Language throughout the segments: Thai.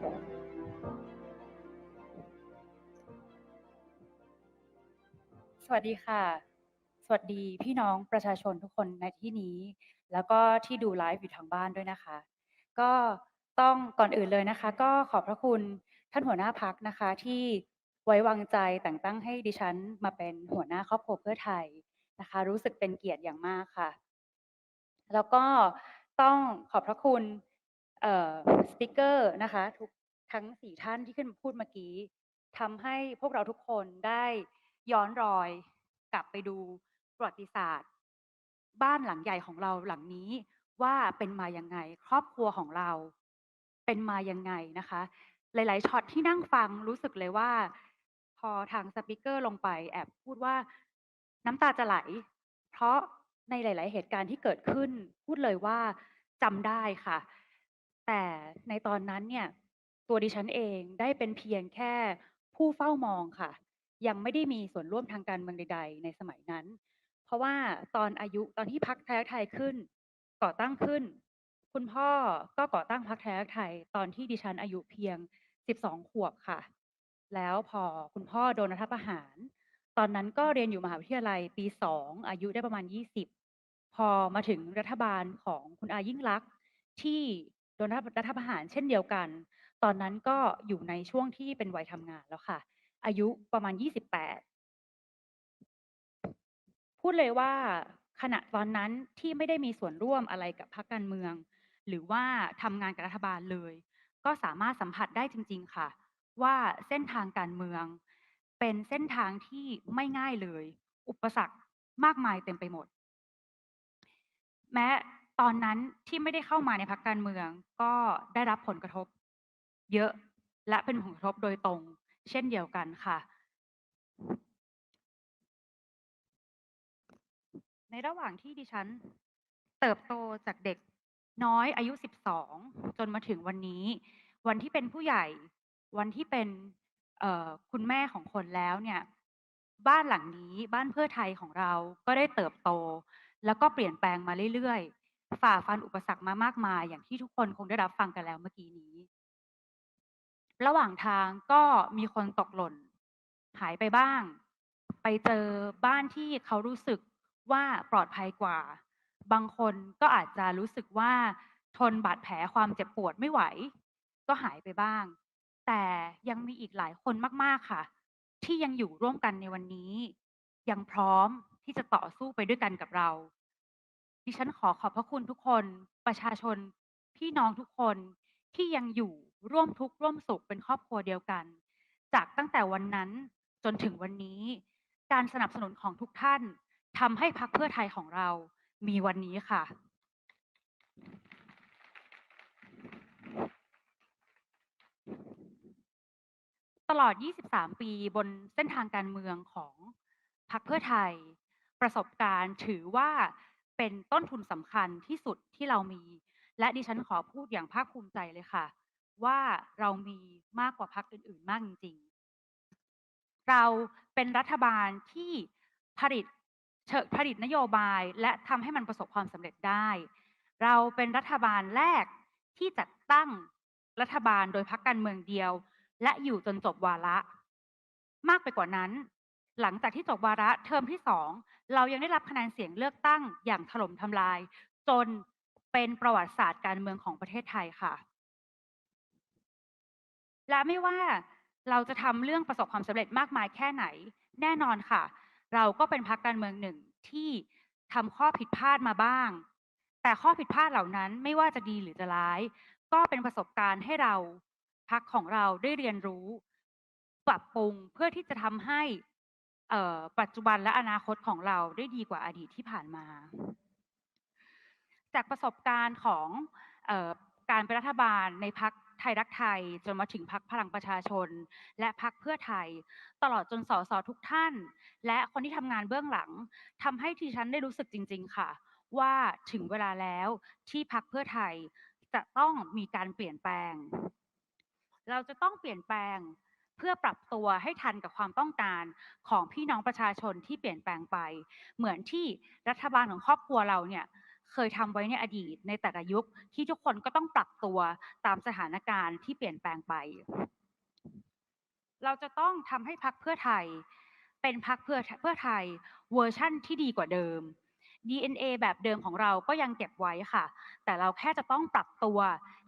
สวัสดีค่ะ สวัสดีพี่น้องประชาชนทุกคนในที่นี้ แล้วก็ที่ดูไลฟ์อยู่ทางบ้านด้วยนะคะ ก็ต้องก่อนอื่นเลยนะคะ ก็ขอบพระคุณท่านหัวหน้าพักนะคะที่ไว้วางใจแต่งตั้งให้ดิฉันมาเป็นหัวหน้าครอบครัวเพื่อไทยนะคะ รู้สึกเป็นเกียรติอย่างมากค่ะ แล้วก็ต้องขอบพระคุณ สปิเกอร์นะคะทุกทั้งสี่ท่านที่ขึ้นมาพูดเมื่อกี้ทำให้พวกเราทุกคนได้ย้อนรอยกลับไปดูประวัติศาสตร์ บ้านหลังใหญ่ของเราหลังนี้ว่าเป็นมายังไง ครอบครัวของเราเป็นมายังไงนะคะ หลาย ๆช็อตที่นั่งฟังรู้สึกเลยว่า พอทางสปิเกอร์ลงไปแอบพูดว่าน้ำตาจะไหล เพราะในหลาย ๆ เหตุการณ์ที่เกิดขึ้น พูดเลยว่าจำได้ค่ะ แต่ในตอนนั้นเนี่ย ตัวดิฉันเองได้เป็นเพียงแค่ผู้เฝ้ามองค่ะ ยังไม่ได้มีส่วนร่วมทางการเมืองใด ๆ ในสมัยนั้น เพราะว่าตอนอายุตอนที่พรรคไทยรักไทยขึ้น ก่อตั้งขึ้น คุณพ่อก็ก่อตั้งพรรคไทยรักไทย ตอนที่ดิฉันอายุเพียง 12 ขวบค่ะ แล้วพอคุณพ่อโดนรัฐประหาร ตอนนั้นก็เรียนอยู่มหาวิทยาลัยปี2องอายุได้ประมาณ 20 พอมาถึงรัฐบาลของคุณอายิ่งลักษณ์ที่ ดนรัฐประหารเช่นเดียวกัน ตอนนั้นก็อยู่ในช่วงที่เป็นวัยทำงานแล้วค่ะ อายุประมาณ 28 พูดเลยว่าขณะตอนนั้นที่ไม่ได้มีส่วนร่วมอะไรกับพรรคการเมือง หรือว่าทำงานกับรัฐบาลเลย ก็สามารถสัมผัสได้จริง ๆ ค่ะ ว่าเส้นทางการเมือง เป็นเส้นทางที่ไม่ง่ายเลย อุปสรรคมากมายเต็มไปหมด แม้ ตอนนั้นที่ไม่ได้เข้ามาในพรรคการเมือง ก็ได้รับผลกระทบ เยอะและเป็นผลกระทบโดยตรง เช่นเดียวกันค่ะ ในระหว่างที่ดิฉัน เติบโตจากเด็กน้อยอายุ 12 จนมาถึงวันนี้ วันที่เป็นผู้ใหญ่ วันที่เป็นคุณแม่ของคนแล้วเนี่ย บ้านหลังนี้บ้านเพื่อไทยของเราก็ได้เติบโต แล้วก็เปลี่ยนแปลงมาเรื่อยๆ ฝ่าฟันอุปสรรคมามากมาย อย่างที่ทุกคนคงได้รับฟังกันแล้วเมื่อกี้นี้ ระหว่างทางก็มีคนตกหล่น หายไปบ้าง ไปเจอบ้านที่เขารู้สึกว่าปลอดภัยกว่า บางคนก็อาจจะรู้สึกว่าทนบาดแผลความเจ็บปวดไม่ไหว ก็หายไปบ้าง แต่ยังมีอีกหลายคนมากๆค่ะ ที่ยังอยู่ร่วมกันในวันนี้ ยังพร้อมที่จะต่อสู้ไปด้วยกันกับเรา ดิฉันขอขอบพระคุณทุกคน ประชาชน พี่น้องทุกคนที่ยังอยู่ร่วมทุกข์ร่วมสุขเป็นครอบครัวเดียวกัน จากตั้งแต่วันนั้นจนถึงวันนี้ การสนับสนุนของทุกท่านทำให้พรรคเพื่อไทยของเรามีวันนี้ค่ะ ตลอด 23 ปีบนเส้นทางการเมืองของพรรคเพื่อไทย ประสบการณ์ถือว่า เป็นต้นทุนสำคัญที่สุดที่เรามี และดิฉันขอพูดอย่างภาคภูมิใจเลยค่ะ ว่าเรามีมากกว่าพรรคอื่น ๆ มากจริง ๆ เราเป็นรัฐบาลที่ผลิตเชิงผลิตนโยบายและทำให้มันประสบความสำเร็จได้ เราเป็นรัฐบาลแรกที่จัดตั้งรัฐบาลโดยพรรคการเมืองเดียว และอยู่จนจบวาระ มากไปกว่านั้น หลังจากที่จบวาระเทอมที่สองเรายังได้รับคะแนนเสียงเลือกตั้งอย่างถล่มทำลาย จนเป็นประวัติศาสตร์การเมืองของประเทศไทยค่ะ และไม่ว่าเราจะทำเรื่องประสบความสำเร็จมากมายแค่ไหน แน่นอนค่ะ เราก็เป็นพรรคการเมืองหนึ่งที่ทำข้อผิดพลาดมาบ้าง แต่ข้อผิดพลาดเหล่านั้นไม่ว่าจะดีหรือจะร้าย ก็เป็นประสบการณ์ให้เราพรรคของเราได้เรียนรู้ ปรับปรุงเพื่อที่จะทำให้ ปัจจุบันและอนาคตของเราได้ดีกว่าอดีตที่ผ่านมา จากประสบการณ์ของออการเป็นรัฐบาลในพักไทยรักไทยจนมาถึงพักพลังประชาชน และพักเพื่อไทย ตลอดจนสสทุกท่าน และคนที่ทำงานเบื้องหลังทำให้ดิฉันได้รู้สึกจริง ๆ ค่ะ ว่าถึงเวลาแล้วที่พักเพื่อไทยจะต้องมีการเปลี่ยนแปลง เราจะต้องเปลี่ยนแปลง เพื่อปรับตัวให้ทันกับความต้องการของพี่น้องประชาชนที่เปลี่ยนแปลงไป เหมือนที่รัฐบาลของครอบครัวเราเนี่ยเคยทำไว้ในอดีตในแต่ละยุคที่ทุกคนก็ต้องปรับตัวตามสถานการณ์ที่เปลี่ยนแปลงไป เราจะต้องทำให้พักเพื่อไทย เป็นพักเพื่อเพื่อไทยเวอร์ชั่นที่ดีกว่าเดิม DNA แบบเดิมของเราก็ยังเก็บไว้ค่ะ แต่เราแค่จะต้องปรับตัว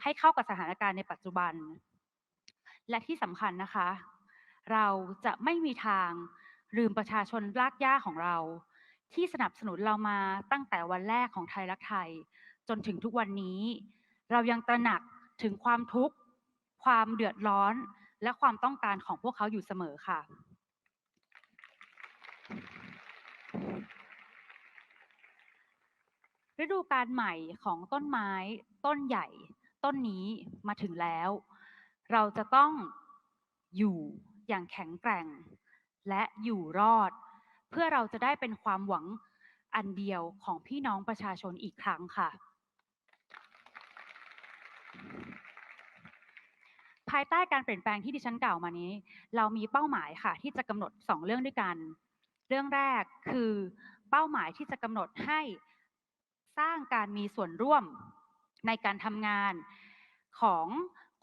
ให้เข้ากับสถานการณ์ในปัจจุบัน และที่สำคัญนะคะ เราจะไม่มีทางลืมประชาชนรากหญ้าของเรา ที่สนับสนุนเรามาตั้งแต่วันแรกของไทยรักไทย จนถึงทุกวันนี้ เรายังตระหนักถึงความทุกข์ ความเดือดร้อน และความต้องการของพวกเขาอยู่เสมอค่ะ ฤดูกาลใหม่ของต้นไม้ ต้นใหญ่ ต้นนี้มาถึงแล้ว เราจะต้องอยู่อย่างแข็งแกร่ง และอยู่รอด เพื่อเราจะได้เป็นความหวังอันเดียวของพี่น้องประชาชนอีกครั้งค่ะ ภายใต้การเปลี่ยนแปลงที่ดิฉันกล่าวมานี้ เรามีเป้าหมายค่ะ ที่จะกำหนด 2 เรื่องด้วยกัน เรื่องแรกคือเป้าหมายที่จะกำหนดให้สร้างการมีส่วนร่วมในการทำงานของ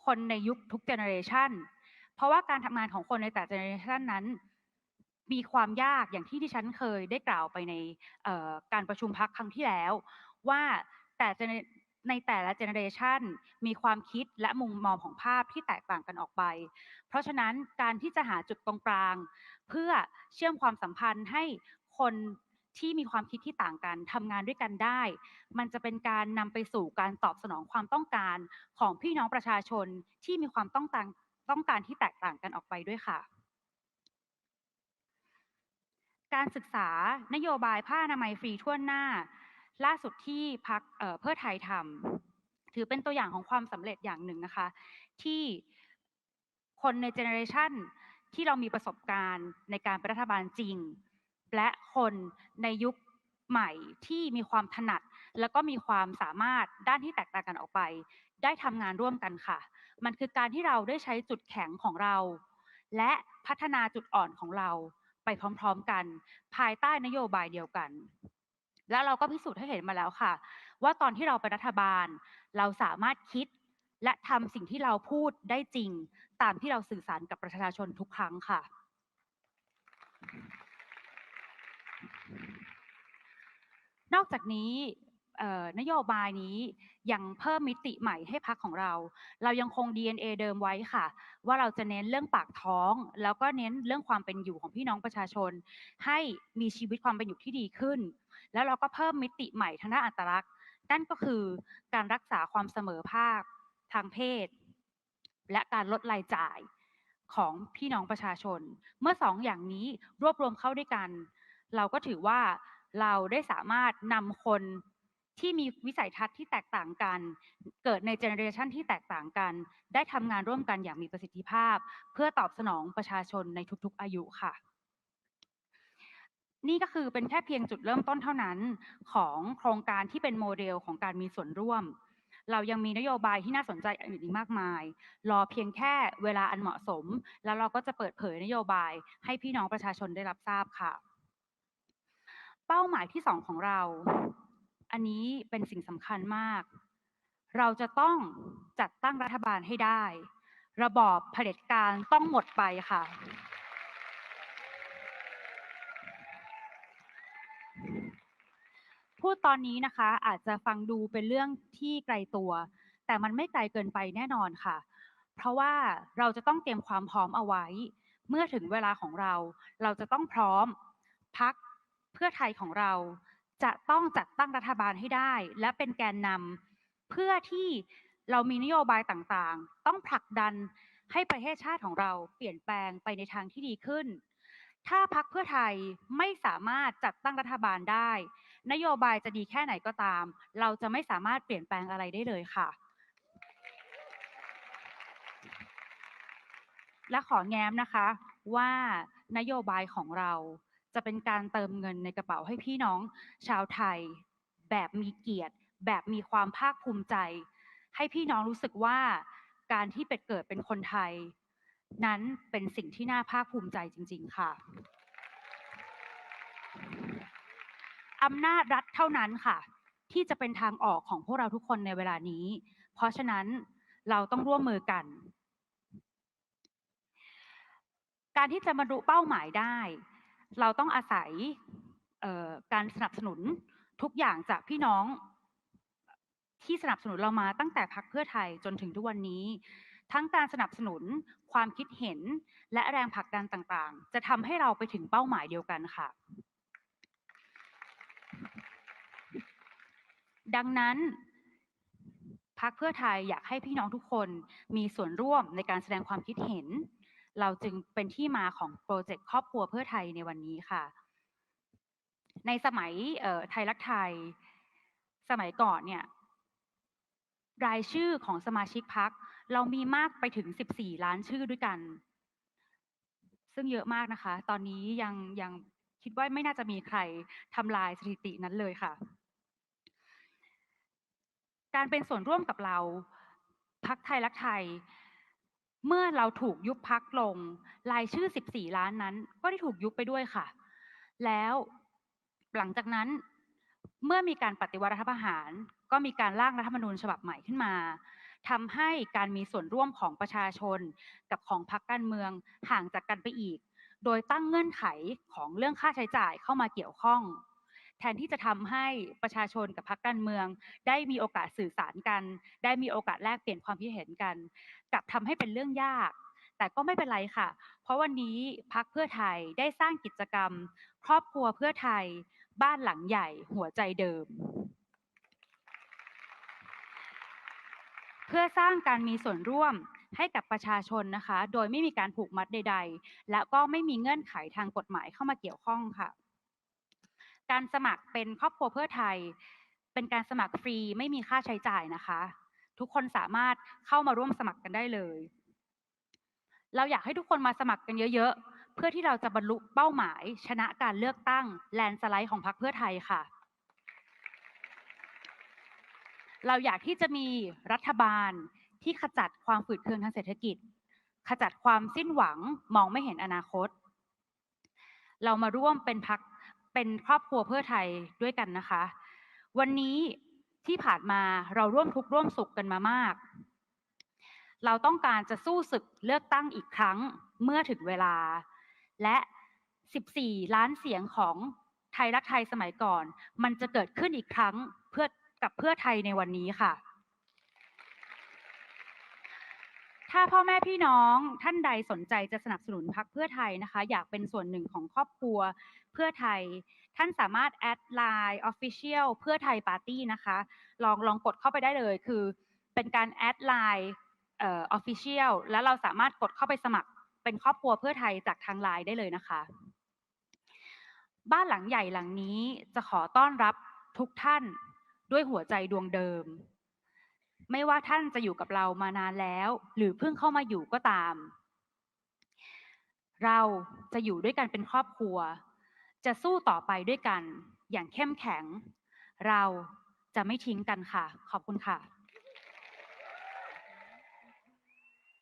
คนในยุคทุกเจเนอเรชันเพราะว่าการทำงานของคนในแต่เจเนอเรชันนั้น มีความยากอย่างที่ที่ฉันเคยได้กล่าวไปในการประชุมพักครั้งที่แล้ว ว่าแต่ในแต่ละเจเนอเรชันมีความคิดและมุมมองของภาพที่แตกต่างกันออกไป เพราะฉะนั้นการที่จะหาจุดตรงกลาง เพื่อเชื่อมความสัมพันธ์ให้คน ที่มีความคิดที่ต่างกันทำงานด้วยกันได้ มันจะเป็นการนำไปสู่การตอบสนองความต้องการของพี่น้องประชาชนที่มีความต้องการต้องการที่แตกต่างกันออกไปด้วยค่ะ การศึกษานโยบายผ้าอนามัยฟรีทั่วหน้า ล่าสุดที่พักเพื่อไทยทำถือเป็นตัวอย่างของความสำเร็จอย่างหนึ่งนะคะ ที่คนในเจเนอเรชันที่เรามีประสบการณ์ในการเป็นรัฐบาลจริง และคนในยุคใหม่ที่มีความถนัด แล้วก็มีความสามารถด้านที่แตกต่างกันออกไป ได้ทำงานร่วมกันค่ะ มันคือการที่เราได้ใช้จุดแข็งของเรา และพัฒนาจุดอ่อนของเราไปพร้อมๆกัน ภายใต้นโยบายเดียวกัน และเราก็พิสูจน์ให้เห็นมาแล้วค่ะ ว่าตอนที่เราเป็นรัฐบาล เราสามารถคิดและทำสิ่งที่เราพูดได้จริง ตามที่เราสื่อสารกับประชาชนทุกครั้งค่ะ อกจากนี้นโยบายนี้ยังเพิ่มมิติใหม่ให้พักของเรา เรายังคง DNA เดิมไว้ค่ะ ว่าเราจะเน้นเรื่องปากท้อง แล้วก็เน้นเรื่องความเป็นอยู่ของพี่น้องประชาชน ให้มีชีวิตความเป็นอยู่ที่ดีขึ้น แล้วเราก็เพิ่มมิติใหม่ทางด้านอัตลักษณ์นั่นก็คือการรักษาความเสมอภาคทางเพศ และการลดรายจ่ายของพี่น้องประชาชน เมื่อสองอย่างนี้รวบรวมเข้าด้วยกัน เราก็ถือว่า เราได้สามารถนำคนที่มีวิสัยทัศน์ที่แตกต่างกัน เกิดในเจเนอเรชันที่แตกต่างกัน ได้ทำงานร่วมกันอย่างมีประสิทธิภาพ เพื่อตอบสนองประชาชนในทุกๆอายุค่ะ นี่ก็คือเป็นแค่เพียงจุดเริ่มต้นเท่านั้นของโครงการที่เป็นโมเดลของการมีส่วนร่วม เรายังมีนโยบายที่น่าสนใจอื่นอีกมากมาย รอเพียงแค่เวลาอันเหมาะสม แล้วเราก็จะเปิดเผยนโยบายให้พี่น้องประชาชนได้รับทราบค่ะ เป้าหมายที่สองของเรา อันนี้เป็นสิ่งสำคัญมาก เราจะต้องจัดตั้งรัฐบาลให้ได้ ระบอบเผด็จการต้องหมดไปค่ะ พูดตอนนี้นะคะ อาจจะฟังดูเป็นเรื่องที่ไกลตัว แต่มันไม่ไกลเกินไปแน่นอนค่ะ เพราะว่าเราจะต้องเตรียมความพร้อมเอาไว้ เมื่อถึงเวลาของเรา เราจะต้องพร้อมพัก พื่อไทยของเราจะต้องจัดตั้งรัฐบาลให้ได้ และเป็นแกนนำเพื่อที่เรามีนโยบายต่างๆ ต้องผลักดันให้ประเทศชาติของเราเปลี่ยนแปลงไปในทางที่ดีขึ้น ถ้าพักเพื่อไทยไม่สามารถจัดตั้งรัฐบาลได้ นโยบายจะดีแค่ไหนก็ตาม เราจะไม่สามารถเปลี่ยนแปลงอะไรได้เลยค่ะ และขอแง้มนะคะว่านโยบายของเรา จะเป็นการเติมเงินในกระเป๋าให้พี่น้องชาวไทย แบบมีเกียรติ แบบมีความภาคภูมิใจ ให้พี่น้องรู้สึกว่าการที่เป็ดเกิดเป็นคนไทย นั้นเป็นสิ่งที่น่าภาคภูมิใจจริง ๆ ค่ะอำนาจรัฐเท่านั้นค่ะ ที่จะเป็นทางออกของพวกเราทุกคนในเวลานี้ เพราะฉะนั้นเราต้องร่วมมือกัน การที่จะบรรลุเป้าหมายได้ เราต้องอาศัยการสนับสนุนทุกอย่างจากพี่น้องที่สนับสนุนเรามาตั้งแต่พักเพื่อไทยจนถึงทุกวันนี้ ทั้งการสนับสนุนความคิดเห็นและแรงผลักดันต่างๆ จะทำให้เราไปถึงเป้าหมายเดียวกันค่ะ ดังนั้นพักเพื่อไทยอยากให้พี่น้องทุกคนมีส่วนร่วมในการแสดงความคิดเห็น เราจึงเป็นที่มาของโปรเจกต์ครอบครัวเพื่อไทยในวันนี้ค่ะ ในสมัยไทยรักไทย สมัยก่อนเนี่ยรายชื่อของสมาชิกพักเรามีมากไปถึง 14 ล้านชื่อด้วยกัน ซึ่งเยอะมากนะคะ ตอนนี้ยังยังคิดว่าไม่น่าจะมีใครทำลายสถิตินั้นเลยค่ะ การเป็นส่วนร่วมกับเราพักไทยรักไทย เมื่อเราถูกยุบพักลง รายชื่อ 14 ล้านนั้น ก็ได้ถูกยุบไปด้วยค่ะ แล้วหลังจากนั้นเมื่อมีการปฏิวัติรัฐประหาร ก็มีการร่างรัฐธรรมนูญฉบับใหม่ขึ้นมาทำให้การมีส่วนร่วมของประชาชนกับของพรรคการเมืองห่างจากกันไปอีก โดยตั้งเงื่อนไขของเรื่องค่าใช้จ่ายเข้ามาเกี่ยวข้อง แทนที่จะทำให้ประชาชนกับพรรคการเมือง ได้มีโอกาสสื่อสารกัน ได้มีโอกาสแลกเปลี่ยนความคิดเห็นกันกลับทำให้เป็นเรื่องยาก แต่ก็ไม่เป็นไรค่ะ เพราะวันนี้พักเพื่อไทยได้สร้างกิจกรรม ครอบครัวเพื่อไทย บ้านหลังใหญ่ หัวใจเดิม เพื่อสร้างการมีส่วนร่วมให้กับประชาชนนะคะ โดยไม่มีการผูกมัดใด ๆ และก็ไม่มีเงื่อนไขทางกฎหมายเข้ามาเกี่ยวข้องค่ะ การสมัครเป็นครอบครัวเพื่อไทย เป็นการสมัครฟรีไม่มีค่าใช้จ่ายนะคะ ทุกคนสามารถเข้ามาร่วมสมัครกันได้เลย เราอยากให้ทุกคนมาสมัครกันเยอะๆ เพื่อที่เราจะบรรลุเป้าหมาย ชนะการเลือกตั้งแลนสไลด์ของพรรคเพื่อไทยค่ะ เราอยากที่จะมีรัฐบาลที่ขจัดความฝืดเคืองทางเศรษฐกิจ ขจัดความสิ้นหวังมองไม่เห็นอนาคต เรามาร่วมเป็นพัก เป็นครอบครัวเพื่อไทยด้วยกันนะคะ วันนี้ที่ผ่านมาเราร่วมทุกข์ร่วมสุขกันมามาก เราต้องการจะสู้ศึกเลือกตั้งอีกครั้งเมื่อถึงเวลา และ 14 ล้านเสียงของไทยรักไทยสมัยก่อน มันจะเกิดขึ้นอีกครั้งเพื่อกับเพื่อไทยในวันนี้ค่ะ ถ้าพ่อแม่พี่น้องท่านใดสนใจจะสนับสนุนพักเพื่อไทยนะคะ อยากเป็นส่วนหนึ่งของครอบครัวเพื่อไทย ท่านสามารถแอดไลน์ Official เพื่อไทยปาร์ตี้นะคะ ลองลองกดเข้าไปได้เลยคือ เป็นการแอดไลน์เอ่อ Official แล้วเราสามารถกดเข้าไปสมัครเป็นครอบครัวเพื่อไทยจากทางไลน์ได้เลยนะคะ บ้านหลังใหญ่หลังนี้จะขอต้อนรับทุกท่านด้วยหัวใจดวงเดิม ไม่ว่าท่านจะอยู่กับเรามานานแล้ว หรือเพิ่งเข้ามาอยู่ก็ตาม เราจะอยู่ด้วยกันเป็นครอบครัว จะสู้ต่อไปด้วยกันอย่างเข้มแข็ง เราจะไม่ทิ้งกันค่ะ ขอบคุณค่ะ